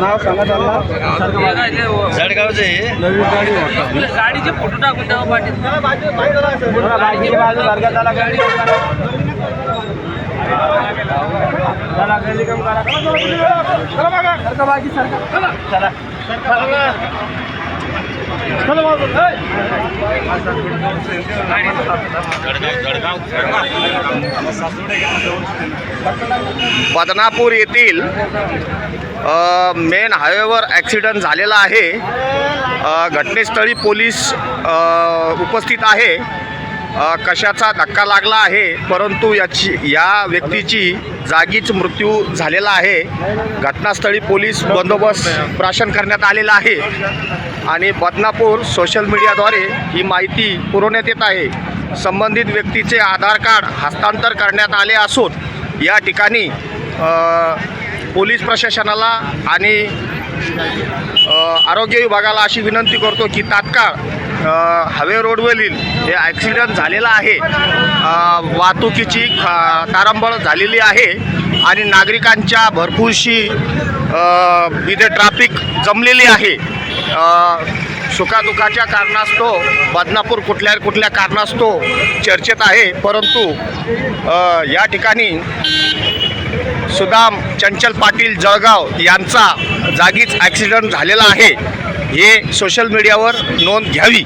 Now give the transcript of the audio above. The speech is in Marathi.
नाव सांगा त्यांना जळगावचे. गाडीचे फोटो टाकून द्यावं पाटील. बाजू चला. बदनापूर येथील मेन हायवेवर ॲक्सिडंट झालेला आहे. घटनेस्थळी पोलीस उपस्थित आहे. कशाचा धक्का लागला आहे परंतु याची या व्यक्तीची जागीच मृत्यू झालेला आहे. घटनास्थळी पोलीस बंदोबस्त प्राशन करण्यात आलेला आहे. आणि बदनापूर सोशल मीडियाद्वारे ही माहिती पुरवण्यात येत आहे. संबंधित व्यक्तीचे आधार कार्ड हस्तांतर करण्यात आले असून या ठिकाणी पोलीस प्रशासनाला आणि आरोग्य विभागाला अशी विनंती करतो की तात्काळ हवे रोडवरील हे ॲक्सिडेंट झालेला आहे. वाहतुकीची तारांबळ तारंबळ झालेली आहे आणि नागरिकांच्या भरपूरशी इथे ट्रॅफिक जमलेली आहे. सुखादुखाच्या कारणास्तव बदनापूर कुठल्या कुठल्या कारणास्तव चर्चेत आहे. परंतु या ठिकाणी सुदाम चंचल पाटील जळगाव यांचा जागीच ॲक्सिडंट झालेला आहे. हे सोशल मीडियावर नोंद घ्यावी.